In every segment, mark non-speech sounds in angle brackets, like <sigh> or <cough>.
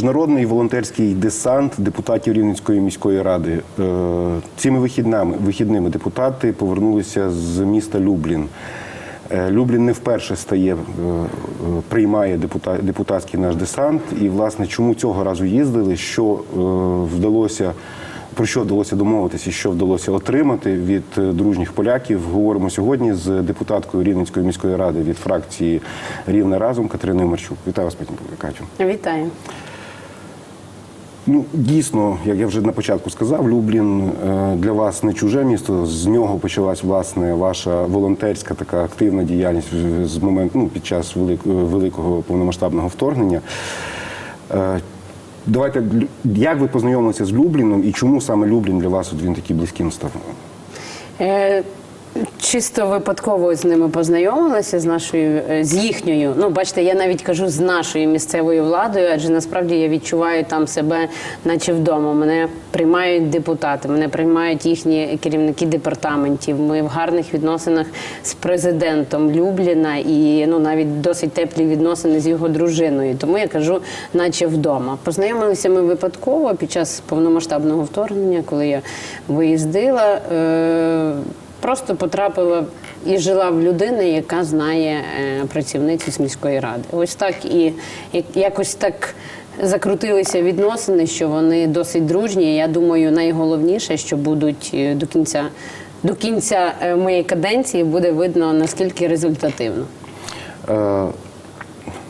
Міжнародний волонтерський десант депутатів Рівненської міської ради. Е, Цими вихідними, вихідними депутати повернулися з міста Люблін. Е, Люблін не вперше стає, е, приймає депута- депутатський наш десант. І, власне, чому цього разу їздили, що вдалося, про що вдалося домовитися, що вдалося отримати від дружніх поляків, говоримо сьогодні з депутаткою Рівненської міської ради від фракції Рівне разом Катериною Марчук. Вітаю вас, пані Катю. Вітаю. Ну, дійсно, як я вже на початку сказав, Люблін е, для вас не чуже місто. З нього почалась власне ваша волонтерська така активна діяльність з моменту ну, під час великого, повномасштабного вторгнення. Е, Давайте як ви познайомилися з Любліном і чому саме Люблін для вас от він такий близьким став? Чисто випадково з ними познайомилася з нашою е, з їхньою. Ну, бачите, я навіть кажу з нашою місцевою владою, адже насправді я відчуваю там себе, наче вдома. Мене приймають депутати, мене приймають їхні керівники департаментів. Ми в гарних відносинах з президентом Любліна і ну навіть досить теплі відносини з його дружиною. Тому я кажу, наче вдома. Познайомилися ми випадково під час повномасштабного вторгнення, коли я виїздила. Е- Просто потрапила і жила в людини, яка знає працівниці з міської ради. Ось так і якось так закрутилися відносини, що вони досить дружні. Я думаю, найголовніше, що будуть е, до кінця до кінця е, моєї каденції буде видно наскільки результативно. Е,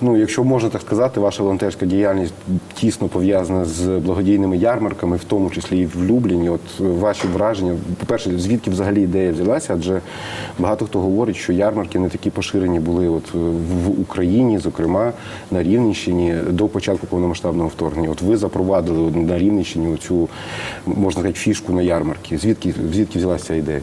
Ну, якщо можна так сказати, ваша волонтерська діяльність тісно пов'язана з благодійними ярмарками, в тому числі і в Любліні. От е, ваші враження, по-перше, звідки взагалі ідея взялася? Адже багато хто говорить, що ярмарки не такі поширені були от е, в Україні, зокрема на Рівненщині, до початку повномасштабного вторгнення. От ви запровадили на Рівненщині цю можна сказати, фішку на ярмарки. Звідки звідки взялася ця ідея?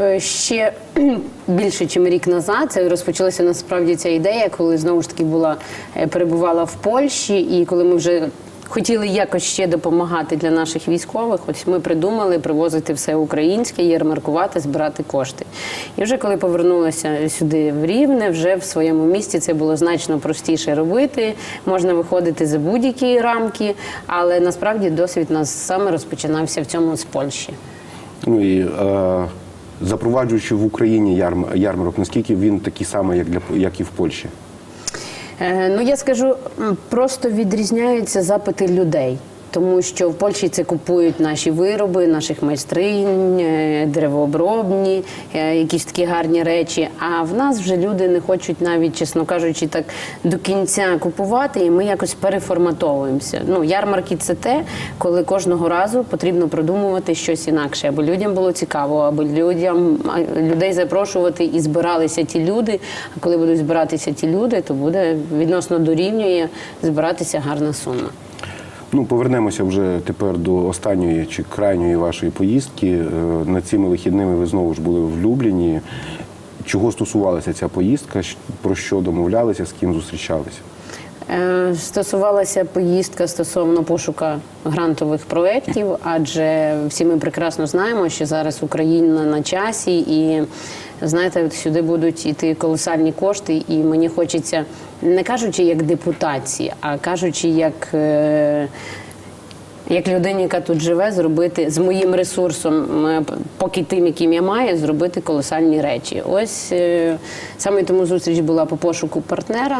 Е, Ще <clears throat> більше, ніж рік назад, це розпочалася насправді ця ідея, коли знову ж таки була е, перебувала в Польщі, і коли ми вже хотіли якось ще допомагати для наших військових, ось ми придумали привозити все українське, ярмаркувати, збирати кошти. І вже коли повернулася сюди в Рівне, вже в своєму місті це було значно простіше робити. Можна виходити за будь-які рамки, але насправді досвід нас саме розпочинався в цьому з Польщі. Ну і е, запроваджуючи в Україні ярм, ярмарок, наскільки він такий самий, як для як і в Польщі? Е, Ну я скажу, просто відрізняються запити людей. Тому що в Польщі це купують наші вироби, наших майстринь, е, деревообробні, е, якісь такі гарні речі. А в нас вже люди не хочуть навіть, чесно кажучи, так до кінця купувати, і ми якось переформатовуємося. Ну, ярмарки це те, коли кожного разу потрібно продумувати щось інакше, аби людям було цікаво, аби людям людей запрошувати і збиралися ті люди. А коли будуть збиратися ті люди, то буде відносно дорівнює збиратися гарна сума. Ну, повернемося вже тепер до останньої чи крайньої вашої поїздки. Е, Над цими вихідними ви знову ж були в Любліні. Чого стосувалася ця поїздка? Про що домовлялися, з ким зустрічалися? Е, Стосувалася поїздка стосовно пошука грантових проєктів, адже всі ми прекрасно знаємо, що зараз Україна на часі, і знаєте, сюди будуть йти колосальні кошти, і мені хочеться, не кажучи як депутації, а кажучи як. Як людині, яка тут живе, зробити з моїм ресурсом, е, поки тим, яким я маю, зробити колосальні речі. Ось е, саме тому зустріч була по пошуку партнера,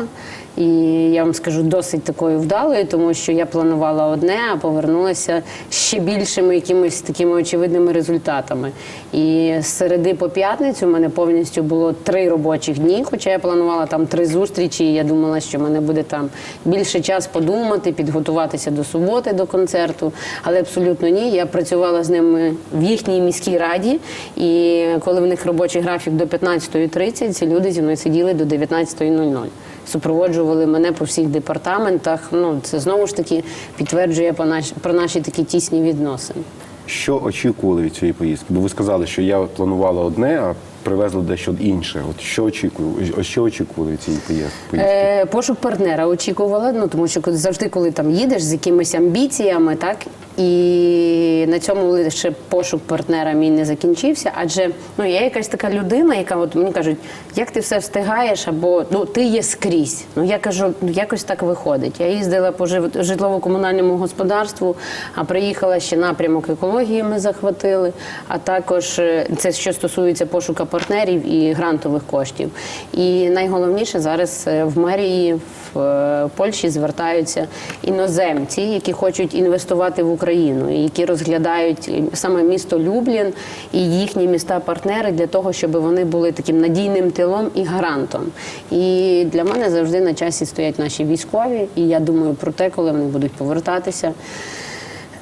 і я вам скажу досить такою вдалою, тому що я планувала одне, а повернулася ще більшими якимись такими очевидними результатами. І з середи по п'ятницю в мене повністю було три робочих дні, хоча я планувала там три зустрічі. і Я думала, що в мене буде там більше час подумати, підготуватися до суботи, до концерту. Але абсолютно ні. Я працювала з ними в їхній міській раді, і коли в них робочий графік до 15.30, ці люди зі мною сиділи до 19.00. Супроводжували мене по всіх департаментах. Ну це знову ж таки підтверджує по наші про наші такі тісні відносини. Що очікували від цієї поїздки? Бо ви сказали, що я планувала одне, а привезли дещо інше. От що очікую? Що очікували цієї поїздки? Е, пошук партнера очікувала, ну тому що завжди, коли там їдеш з якимись амбіціями, так І на цьому лише пошук партнера мій не закінчився. Адже ну я якась така людина, яка от мені кажуть, як ти все встигаєш, або ну ти є скрізь. Ну я кажу, ну якось так виходить. Я їздила по житлово-комунальному господарству, а приїхала ще напрямок екології. Ми захватили. А також е, це що стосується пошука партнерів і грантових коштів. І найголовніше зараз е, в мерії в е, Польщі звертаються іноземці, які хочуть інвестувати в Україну, і які розглядають саме місто Люблін і їхні міста-партнери для того, щоб вони були таким надійним тилом і гарантом. І для мене завжди на часі стоять наші військові. І я думаю про те, коли вони будуть повертатися.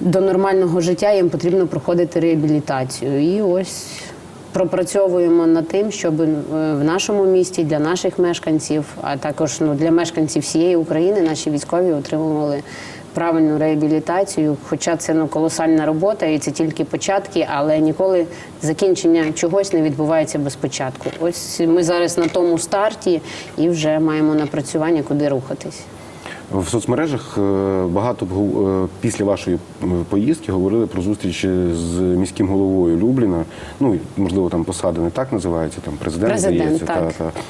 До нормального життя їм потрібно проходити реабілітацію. І ось пропрацьовуємо над тим, щоб е, в нашому місті для наших мешканців, а також ну, для мешканців всієї України наші військові отримували правильну реабілітацію. Хоча це ну, колосальна робота і це тільки початки, але ніколи закінчення чогось не відбувається без початку. Ось ми зараз на тому старті і вже маємо напрацювання, куди рухатись. В соцмережах е, багато е, після вашої поїздки говорили про зустріч з міським головою Любліна. Ну, можливо, там посада не так називається, там президент, Президент, здається. так. Та, та.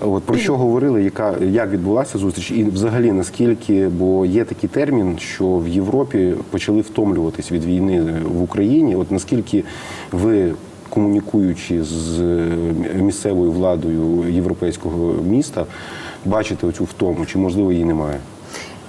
От про що говорили, яка як відбулася зустріч, і взагалі наскільки, бо є такий термін, що в Європі почали втомлюватись від війни в Україні. От наскільки ви комунікуючи з е, місцевою владою європейського міста, бачите оцю втому, чи можливо її немає?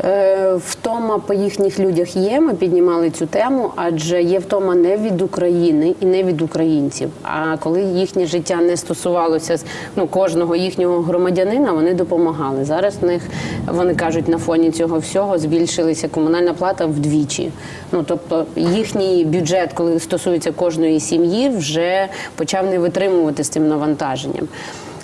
Е, Втома по їхніх людях є. Ми піднімали цю тему, адже є втома не від України і не від українців. А коли їхнє життя не стосувалося ну, кожного їхнього громадянина, вони допомагали. Зараз в них вони кажуть, на фоні цього всього збільшилася комунальна плата вдвічі. Ну тобто їхній бюджет, коли стосується кожної сім'ї, вже почав не витримувати з цим навантаженням.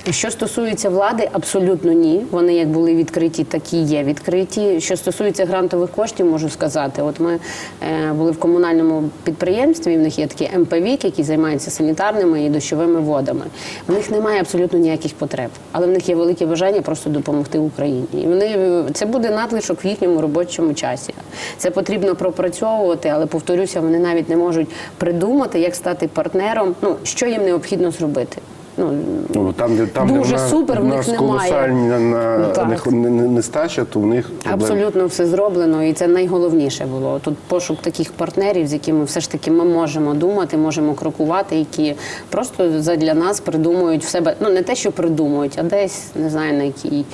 Що стосується влади, абсолютно ні. Вони як були відкриті, так і є відкриті. Що стосується грантових коштів, можу сказати, от ми е, були в комунальному підприємстві. В них є такі МПВІК, які займаються санітарними і дощовими водами. В них немає абсолютно ніяких потреб, але в них є велике бажання просто допомогти Україні. І вони це буде надлишок в їхньому робочому часі. Це потрібно пропрацьовувати, але повторюся, вони навіть не можуть придумати, як стати партнером. Ну що їм необхідно зробити. Ну Ну, там, де, там, Дуже де супер, в в них немає. колосальна на, Ну, так. не- не- не- нестача, то в них проблем. Абсолютно все зроблено, і це найголовніше було. Тут пошук таких партнерів, з якими все ж таки ми можемо думати, можемо крокувати, які просто задля нас придумують в себе. Ну не те, що придумують, а десь не знаю на якій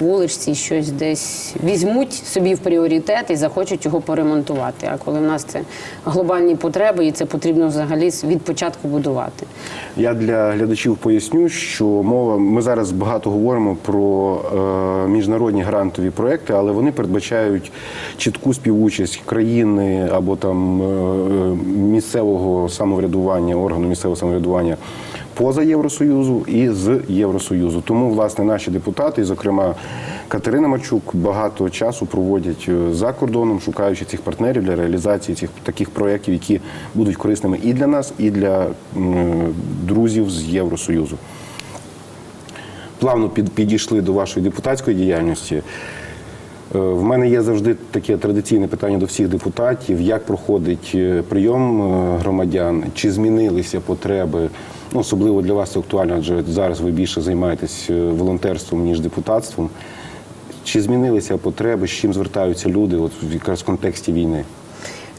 вуличці щось десь візьмуть собі в пріоритет і захочуть його поремонтувати. А коли в нас це глобальні потреби, і це потрібно взагалі від початку будувати. Я для глядачів поясню, що мова ми зараз багато говоримо про е, міжнародні грантові проекти, але вони передбачають чітку співучасть країни або там е, місцевого самоврядування, органу місцевого самоврядування. Поза Євросоюзу і з Євросоюзу. Тому, власне, наші депутати, зокрема Катерина Марчук, багато часу проводять е, за кордоном, шукаючи цих партнерів для реалізації цих таких проєктів, які будуть корисними і для нас, і для друзів з Євросоюзу. Плавно під, підійшли до вашої депутатської діяльності. Е, В мене є завжди таке традиційне питання до всіх депутатів: як проходить е, прийом е, громадян, чи змінилися потреби? Особливо для вас це актуально, адже зараз ви більше займаєтесь е, волонтерством ніж депутатством. Чи змінилися потреби, з чим звертаються люди, от якраз в контексті війни?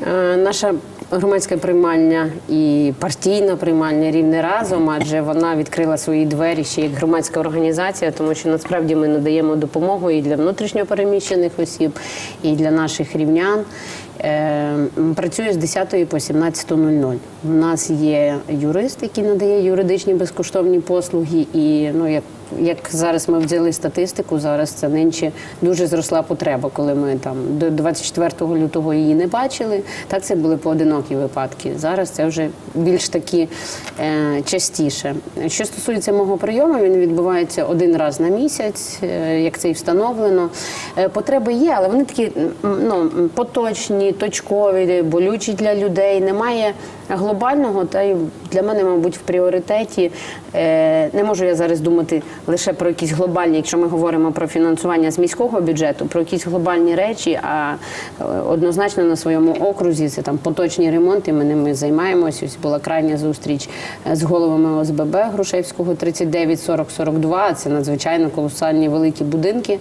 Е, Наша громадська приймальня і партійна приймальня рівне разом, адже вона відкрила свої двері ще як громадська організація, тому що насправді ми надаємо допомогу і для внутрішньопереміщених осіб, і для наших рівнян. Е, Працює з 10 по 17.00. У нас є юрист, який надає юридичні безкоштовні послуги. І ну як, як зараз ми взяли статистику, зараз це нинче дуже зросла потреба, коли ми там до 24 лютого її не бачили. Так це були поодинокі випадки. Зараз це вже більш такі е, частіше. Що стосується мого прийому, він відбувається один раз на місяць, е, як це і встановлено. Е, потреби є, але вони такі ну, поточні, точкові, болючі для людей. Немає глобального, та й для мене, мабуть, в пріоритеті е, не можу я зараз думати лише про якісь глобальні, якщо ми говоримо про фінансування з міського бюджету, про якісь глобальні речі, а е, однозначно на своєму окрузі це там поточні ремонти. Ми ними займаємося. Ось була крайня зустріч е, з головами ОСББ Грушевського 39 40 42. Це надзвичайно колосальні великі будинки,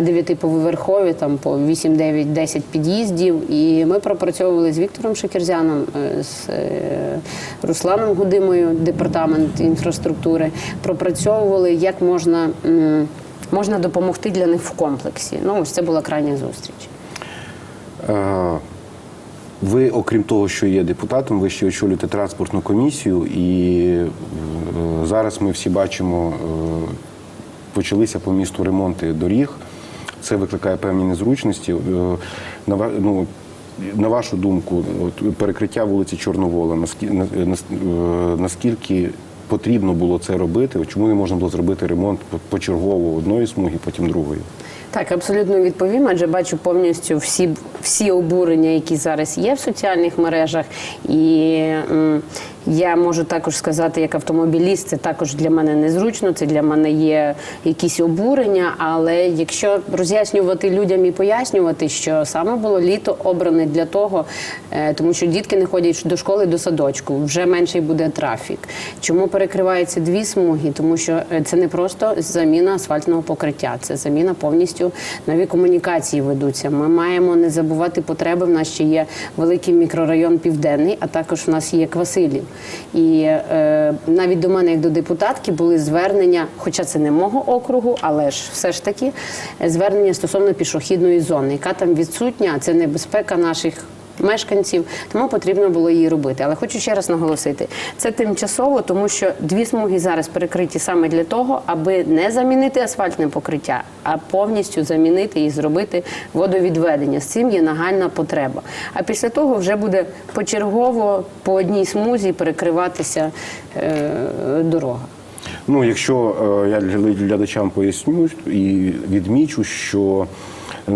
дев'ятиповерхові, там по 8, 9, 10 під'їздів. І ми пропрацьовували з Віктором Шекерзяном, з Русланом Гудимою, департамент інфраструктури. Пропрацьовували, як можна, можна допомогти для них в комплексі. Ну, ось це була крайня зустріч. Е, Ви, окрім того, що є депутатом, ви ще очолюєте транспортну комісію, і е, зараз ми всі бачимо, е, почалися по місту ремонти доріг. Це викликає певні незручності. Е, ну, на вашу думку, от, перекриття вулиці Чорновола, наскільки, наскільки потрібно було це робити? Чому не можна було зробити ремонт почергово одної смуги, потім другої? Так, абсолютно відповім, адже бачу повністю всі, всі обурення, які зараз є в соціальних мережах. І я можу також сказати, як автомобіліст, це також для мене незручно, це для мене є якісь обурення. Але якщо роз'яснювати людям і пояснювати, що саме було літо обране для того, е, тому що дітки не ходять до школи до садочку, вже менший буде трафік. Чому перекриваються дві смуги? Тому що е, це не просто заміна асфальтного покриття, це заміна повністю нові комунікації ведуться. Ми маємо не забувати потреби. В нас ще є великий мікрорайон Південний, а також в нас є Квасилів. І е, навіть до мене, як до депутатки, були звернення, хоча це не мого округу, але ж все ж таки е, звернення стосовно пішохідної зони, яка там відсутня, це небезпека наших мешканців, тому потрібно було її робити. Але хочу ще раз наголосити, це тимчасово, тому що дві смуги зараз перекриті саме для того, аби не замінити асфальтне покриття, а повністю замінити і зробити водовідведення. З цим є нагальна потреба. А після того вже буде почергово по одній смузі перекриватися е, дорога. Ну, якщо е, я глядачам поясню і відмічу, що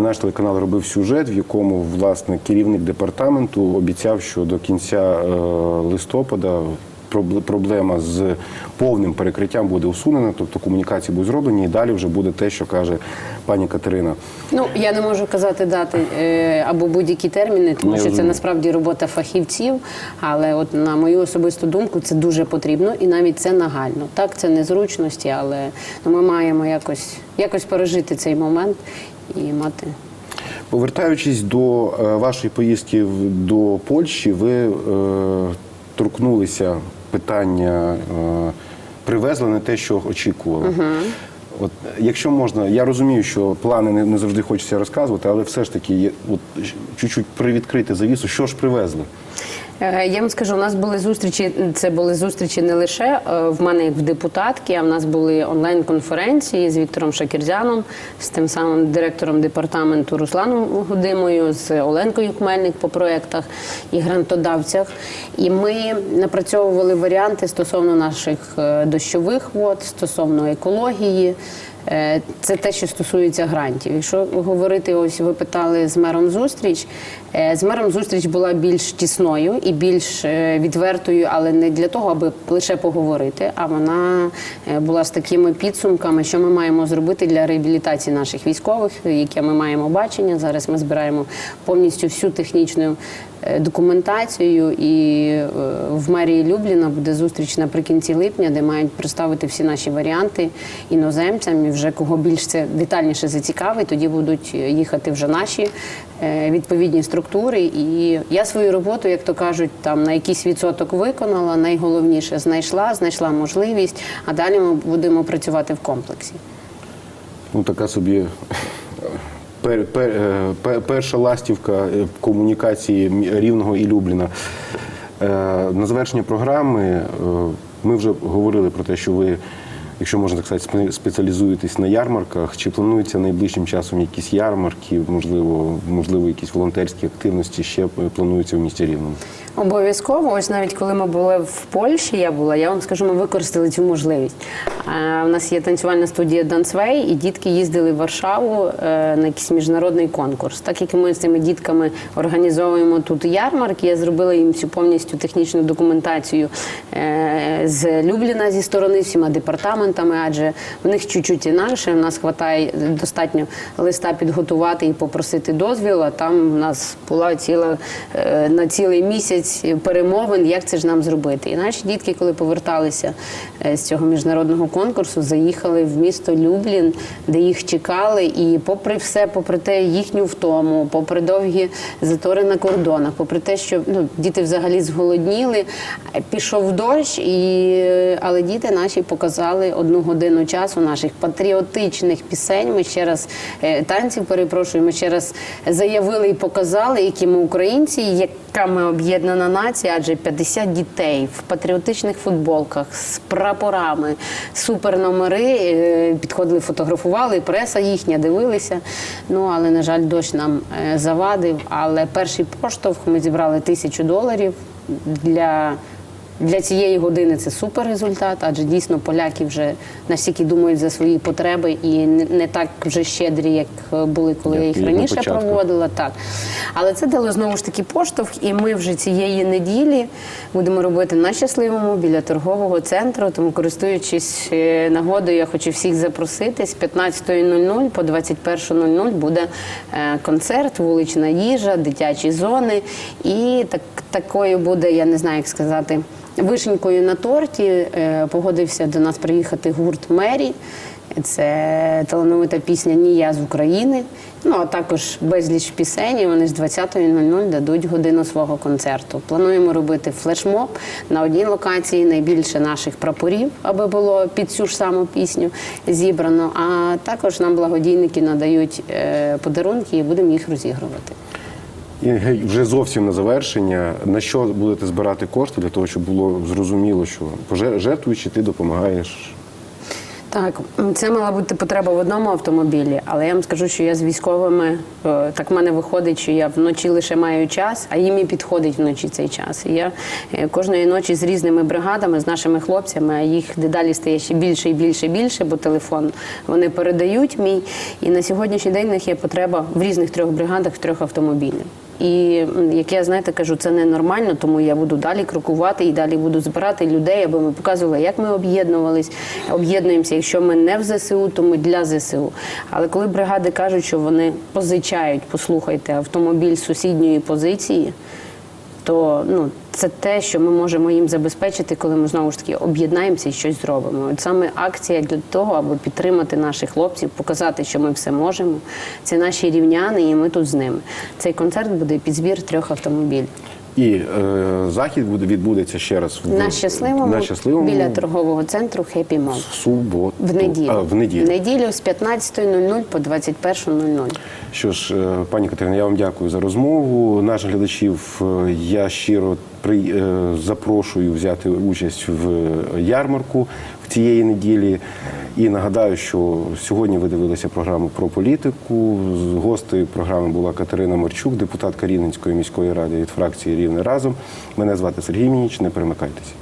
наш телеканал робив сюжет, в якому власне керівник департаменту обіцяв, що до кінця е, листопада проблема з повним перекриттям буде усунена, тобто комунікації будуть зроблені, і далі вже буде те, що каже пані Катерина. Ну я не можу казати дати е, або будь-які терміни, тому Не що це насправді робота фахівців. Але от на мою особисту думку, це дуже потрібно і навіть це нагально. Так, це незручності, але ну, ми маємо якось якось пережити цей момент і мати. Повертаючись до е, вашої поїздки до Польщі, ви е, торкнулися питання, е, привезли не те, що очікували. От, якщо можна, я розумію, що плани не, не завжди хочеться розказувати, але все ж таки, є, от, чуть-чуть привідкрити завісу, що ж привезли? Е, Я вам скажу, у нас були зустрічі. Це були зустрічі не лише е, в мене як в депутатки, а в нас були онлайн-конференції з Віктором Шакірзяном, з тим самим директором департаменту Русланом Гудимою, з Оленкою Хмельник по проєктах і грантодавцях. І ми напрацьовували варіанти стосовно наших е, дощових вод, стосовно екології. Е, Це те, що стосується грантів. Якщо говорити, ось ви питали з мером зустріч. е, З мером зустріч була більш тісною і більш е, відвертою, але не для того, аби лише поговорити. А вона була з такими підсумками, що ми маємо зробити для реабілітації наших військових, яке ми маємо бачення. Зараз ми збираємо повністю всю технічну документацію. І е, в мерії Любліна буде зустріч наприкінці липня, де мають представити всі наші варіанти іноземцям. І вже кого більш це детальніше зацікавить, тоді будуть їхати вже наші е, відповідні структури. І я свою роботу, як то кажуть, там на якийсь відсоток виконала. Найголовніше знайшла, знайшла можливість, а далі ми будемо працювати в комплексі. Ну, така собі пер, пер, е, пер- перша ластівка е, комунікації Рівного і Любліна. Е, На завершення програми ми вже говорили про те, що ви якщо можна так сказати, спе- спеціалізуєтесь на ярмарках. Чи плануються найближчим часом якісь ярмарки, можливо, можливо, якісь волонтерські активності ще плануються в місті Рівному? Обов'язково, ось навіть коли ми були в Польщі, я була, я вам скажу, ми використали цю можливість. Е, У нас є танцювальна студія Дансвей, і дітки їздили в Варшаву е, на якийсь міжнародний конкурс. Так як ми з цими дітками організовуємо тут ярмарк, я зробила їм всю повністю технічну документацію е, з Любліна зі сторони всіма департаментами, адже в них чуть-чуть інакше. В нас вистачає достатньо листа підготувати і попросити дозвіл. А там в нас була ціла е, на цілий місяць перемовин, як це ж нам зробити. І наші дітки, коли поверталися е, з цього міжнародного конкурсу, заїхали в місто Люблін, де їх чекали. І попри все, попри те їхню втому, попри довгі затори на кордонах, попри те, що ну, діти взагалі зголодніли, пішов дощ, і, е, але діти наші показали одну годину часу наших патріотичних пісень. Ми ще раз е, танців перепрошую, ми ще раз заявили і показали, які ми українці, яка ми об'єднана нація, адже 50 дітей в патріотичних футболках з прапорами, суперномери е, підходили, фотографували, преса їхня дивилися. Ну але на жаль, дощ нам е, завадив. Але перший поштовх ми зібрали тисячу доларів для. Для цієї години це супер результат, адже дійсно поляки вже настільки думають за свої потреби і не, так вже щедрі, як е, були, коли Як я їх раніше початку. проводила. Так. Але це дало знову ж таки поштовх, і ми вже цієї неділі будемо робити на щасливому біля торгового центру. Тому, користуючись е, нагодою, я хочу всіх запросити з 15.00 по 21.00 буде е, концерт, вулична їжа, дитячі зони. І так, такою буде, я не знаю, як сказати. Вишенькою на торті е, погодився до нас приїхати гурт Мері. Це талановита пісня Ні я з України. Ну а також безліч пісень. Вони з 20.00 дадуть годину свого концерту. Плануємо робити флешмоб на одній локації, найбільше наших прапорів, аби було під цю ж саму пісню зібрано. А також нам благодійники надають е, подарунки і будемо їх розігрувати. І вже зовсім на завершення, на що будете збирати кошти для того, щоб було зрозуміло, що жертвуючи, ти допомагаєш Так, це мала бути потреба в одному автомобілі, але я вам скажу, що я з військовими е, так в мене виходить, що я вночі лише маю час, а їм і підходить вночі цей час. І я е, кожної ночі з різними бригадами, з нашими хлопцями, а їх дедалі стає ще більше і більше і більше, бо телефон вони передають мій. І на сьогоднішній день в них є потреба в різних трьох бригадах, в трьох автомобілях. І як я знаєте, кажу, це ненормально, тому я буду далі крокувати і далі буду збирати людей, аби ми показували, як ми об'єднувались, об'єднуємося. Якщо ми не в ЗСУ, то ми для ЗСУ. Але коли бригади кажуть, що вони позичають, послухайте, автомобіль сусідньої позиції, то ну це те, що ми можемо їм забезпечити, коли ми знову ж таки об'єднаємося і щось зробимо. От саме акція для того, аби підтримати наших хлопців, показати, що ми все можемо. Це наші рівняни, і ми тут з ними. Цей концерт буде під збір трьох автомобілів. І е, захід буде відбудеться ще раз в На щасливому, на щасливому біля торгового центру Хеппі Мол. суботу. В неділю. А, в неділю. В неділю з 15.00 по 21.00. Що ж, е, пані Катерина, я вам дякую за розмову. Наших глядачів е, я щиро запрошую взяти участь в ярмарку в цієї неділі. І нагадаю, що сьогодні ви дивилися програму про політику. Гостею програми була Катерина Марчук, депутатка Рівненської міської ради від фракції Рівне разом. Мене звати Сергій Мініч. Не перемикайтеся.